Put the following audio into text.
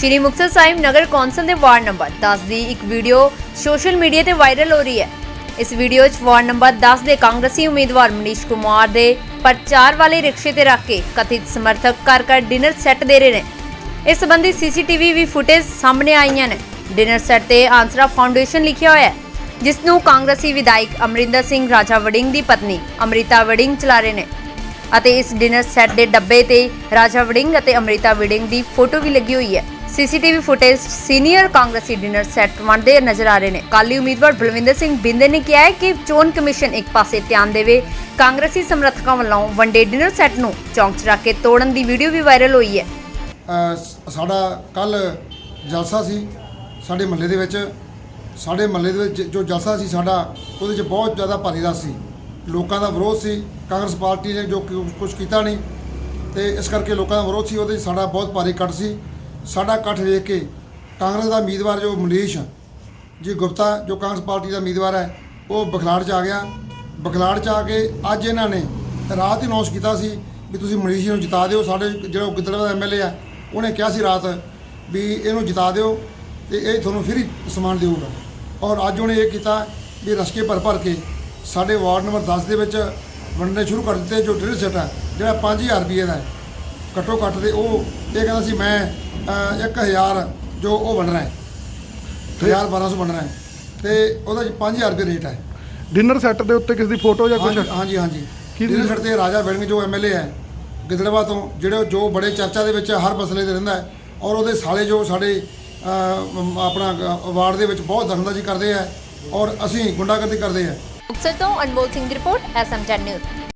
ਸ਼੍ਰੀ ਮੁਕਤਸਰ ਸਾਹਿਬ ਨਗਰ council ਦੇ ward number 10 ਦੀ ਇੱਕ ਵੀਡੀਓ ਸੋਸ਼ਲ ਮੀਡੀਆ ਤੇ ਵਾਇਰਲ ਹੋ ਰਹੀ ਹੈ। ਇਸ ਵੀਡੀਓ 'ਚ ਵਾਰਡ ਨੰਬਰ 10 ਦੇ ਕਾਂਗਰਸੀ ਉਮੀਦਵਾਰ ਮਨੀਸ਼ ਕੁਮਾਰ ਦੇ ਪ੍ਰਚਾਰ ਵਾਲੇ ਰਿਕਸ਼ੇ ਤੇ ਰੱਖ ਕੇ ਕਥਿਤ ਸਮਰਥਕ ਕਰ ਕਰ ਡਿਨਰ ਸੈੱਟ ਦੇ ਰਹੇ ਨੇ। ਇਸ ਸੰਬੰਧੀ ਸੀਸੀਟੀਵੀ ਵੀ ਫੁਟੇਜ ਸਾਹਮਣੇ ਆਈਆਂ ਨੇ। ਡਿਨਰ ਸੈੱਟ ਤੇ ਆਂਸਰਾ ਫਾਊਂਡੇਸ਼ਨ ਲਿਖਿਆ ਹੋਇਆ ਹੈ, ਜਿਸ ਨੂੰ ਕਾਂਗਰਸੀ ਵਿਧਾਇਕ ਅਮਰਿੰਦਰ ਸਿੰਘ ਰਾਜਾ ਵੜਿੰਗ ਦੀ ਪਤਨੀ ਅਮ੍ਰਿਤਾ ਵੜਿੰਗ ਚਲਾ ਰਹੇ ਨੇ ਅਤੇ ਇਸ ਡਿਨਰ ਸੈੱਟ ਦੇ ਡੱਬੇ ਤੇ ਰਾਜਾ ਵੜਿੰਗ ਅਤੇ ਅਮ੍ਰਿਤਾ ਵੜਿੰਗ ਦੀ ਫੋਟੋ ਵੀ ਲੱਗੀ ਹੋਈ ਹੈ। ਸੀਸੀਟੀਵੀ ਫੁਟੇਜ ਸੀਨੀਅਰ ਕਾਂਗਰਸੀ ਡਿਨਰ ਸੈੱਟ ਵੰਡਦੇ ਨਜ਼ਰ ਆ ਰਹੇ ਨੇ। ਕਾਲੀ ਉਮੀਦਵਾਰ ਬਲਵਿੰਦਰ ਸਿੰਘ ਬਿੰਦੇ ਨੇ ਕਿਹਾ ਹੈ ਕਿ ਚੋਣ ਕਮਿਸ਼ਨ ਇੱਕ ਪਾਸੇ ਧਿਆਨ ਦੇਵੇ, ਕਾਂਗਰਸੀ ਸਮਰਥਕਾਂ ਵੱਲੋਂ ਵੰਡੇ ਡਿਨਰ ਸੈੱਟ ਨੂੰ ਚੌਂਕ 'ਚ ਕੇ ਤੋੜਨ ਦੀ ਵੀਡੀਓ ਵੀ ਵਾਇਰਲ ਹੋਈ ਹੈ। ਸਾਡਾ ਕੱਲ ਜਲਸਾ ਸੀ ਸਾਡੇ ਮਹੱਲੇ ਦੇ ਵਿੱਚ। ਸਾਡੇ ਮਹੱਲੇ ਦੇ ਵਿੱਚ ਜੋ ਜਲਸਾ ਸੀ ਸਾਡਾ, ਉਹਦੇ 'ਚ ਬਹੁਤ ਜ਼ਿਆਦਾ ਭਾਰੀ ਰਸ ਸੀ। ਲੋਕਾਂ ਦਾ ਵਿਰੋਧ ਸੀ, ਕਾਂਗਰਸ ਪਾਰਟੀ ਨੇ ਜੋ ਕੁਝ ਕੀਤਾ ਨਹੀਂ। ਤੇ ਇਸ ਕਰਕੇ ਲੋਕਾਂ ਦਾ ਵਿਰੋਧ ਸੀ, ਉਹਦੇ 'ਚ ਸਾਡਾ ਬਹੁਤ ਭਾਰੀ ਕੱਟ ਸੀ। ਸਾਡਾ ਇਕੱਠ ਵੇਖ ਕੇ ਕਾਂਗਰਸ ਦਾ ਉਮੀਦਵਾਰ ਜੋ ਮਨੀਸ਼, ਜੀ ਗੁਪਤਾ, ਜੋ ਕਾਂਗਰਸ ਪਾਰਟੀ ਦਾ ਉਮੀਦਵਾਰ ਹੈ, ਉਹ ਬਖਲਾੜ 'ਚ ਆ ਗਿਆ। ਬਖਲਾੜ 'ਚ ਆ ਕੇ ਅੱਜ ਇਹਨਾਂ ਨੇ ਰਾਤ ਹੀ ਅਨਾਉਂਸ ਕੀਤਾ ਸੀ ਵੀ ਤੁਸੀਂ ਮਨੀਸ਼ ਨੂੰ ਜਿਤਾ ਦਿਓ। ਸਾਡੇ ਜਿਹੜਾ ਉਹ ਗਿੱਦੜਵਾ ਦਾ ਐਮਐਲਏ ਆ, ਉਹਨੇ ਕਿਹਾ ਸੀ ਰਾਤ ਵੀ ਇਹਨੂੰ ਜਿਤਾ ਦਿਓ ਤੇ ਇਹ ਤੁਹਾਨੂੰ ਫ੍ਰੀ ਸਮਾਨ ਦੇਊਗਾ। ਔਰ ਅੱਜ ਉਹਨੇ ਇਹ ਕੀਤਾ ਵੀ ਰਸਕੇ ਭਰ ਭਰ ਕੇ ਸਾਡੇ ਵਾਰਡ ਨੰਬਰ 10 ਦੇ ਵਿੱਚ ਵੰਡਣੇ ਸ਼ੁਰੂ ਕਰ ਦਿੱਤੇ, ਜੋ ਡਰਿਲ ਸੈੱਟ ਹੈ ਜਿਹੜਾ 5000 ਰੁਪਏ ਦਾ ਹੈ। ਘੱਟੋ ਘੱਟ ਦੇ ਉਹ ਇਹ ਕਹਿੰਦਾ ਸੀ ਮੈਂ ਅ, 1000 ਜੋ ਉਹ ਵੰਡਣਾ ਹੈ। 1000 1200 ਵੰਡਣਾ ਹੈ। ਤੇ ਉਹਦਾ 5000 ਰੁਪਏ ਰੇਟ ਹੈ। ਡਿਨਰ ਸੈੱਟ ਦੇ ਉੱਤੇ ਕਿਸ ਦੀ ਫੋਟੋ ਜਾਂ ਕੁਝ ਹਾਂਜੀ ਹਾਂਜੀ ਡਿਨਰ ਸੈੱਟ ਤੇ ਰਾਜਾ ਵੜਿੰਗ ਜੋ ਐਮਐਲਏ ਹੈ ਗਿੱਦੜਵਾ ਤੋਂ ਜਿਹੜੇ ਜੋ ਬੜੇ ਚਰਚਾ ਦੇ ਵਿੱਚ ਹਰ ਮਸਲੇ ਤੇ ਰਹਿੰਦਾ ਹੈ ਔਰ ਉਹਦੇ ਸਾਲੇ ਜੋ ਸਾਡੇ ਆਪਣਾ ਅ, ਵਾਰਡ ਦੇ ਵਿੱਚ ਬਹੁਤ ਦਖਲਅੰਦਾਜ਼ੀ ਕਰਦੇ ਆ ਔਰ ਅਸੀਂ ਗੁੰਡਾਗਰਦੀ ਕਰਦੇ ਆ। ਮੁਕਤਸਰ ਤੋਂ ਅਨਮੋਲ ਸਿੰਘ ਦੀ ਰਿਪੋਰਟ ਐਸਐਮ 10 ਨਿਊਜ਼।